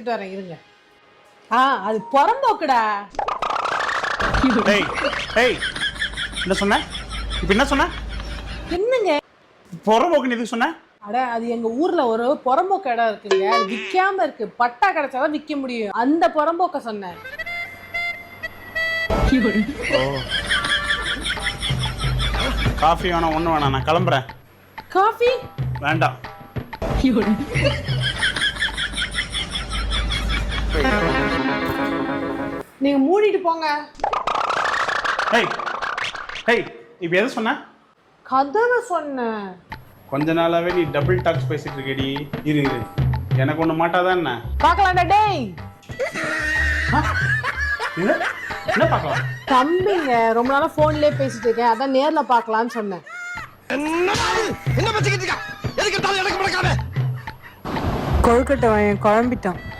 எடுத்துட்டு வரேன் இருங்க. ஆ அது புறம்போக்குடா. ஏய் ஏய் என்ன சொன்ன? இப்போ என்ன சொன்ன? என்னங்க? புறம்போக்குன்னு எதுக்கு சொன்ன? அட அது எங்க ஊர்ல ஒரு புறம்போக்கு இடம் இருக்குங்க. அது விற்காம இருக்கு. பட்டா கிடைச்சாதான் விற்க முடியும். அந்த புறம்போக்க சொன்னேன் காஃபி வேணாம் ஒன்றும் வேணாம் நான் கிளம்புறேன். காஃபி? வேண்டாம். நீங்க மூடிட்டு போங்க. ஏய் ஏய் இப்போ எதை சொன்ன? கதவை சொன்னேன் கொஞ்ச நாளாவே நீ டபுள் டாக்ஸ் பேசிட்டு இருக்கடி. இரு இரு. எனக்கு ஒன்று மாட்டாதான் என்ன? பார்க்கலாம்டா டேய். என்ன? என்ன பார்க்கலாம்? தம்பிங்க ரொம்ப நாளா போன்லயே பேசிட்டு இருக்கேன். அதான் நேர்ல பார்க்கலாம்னு சொன்னேன். என்ன பச்சிக்கிட்டு இருக்கா? எதுக்கு எடுத்தாலும் எனக்கு முடக்காத கொழுக்கட்டை குழம்பிட்டான்.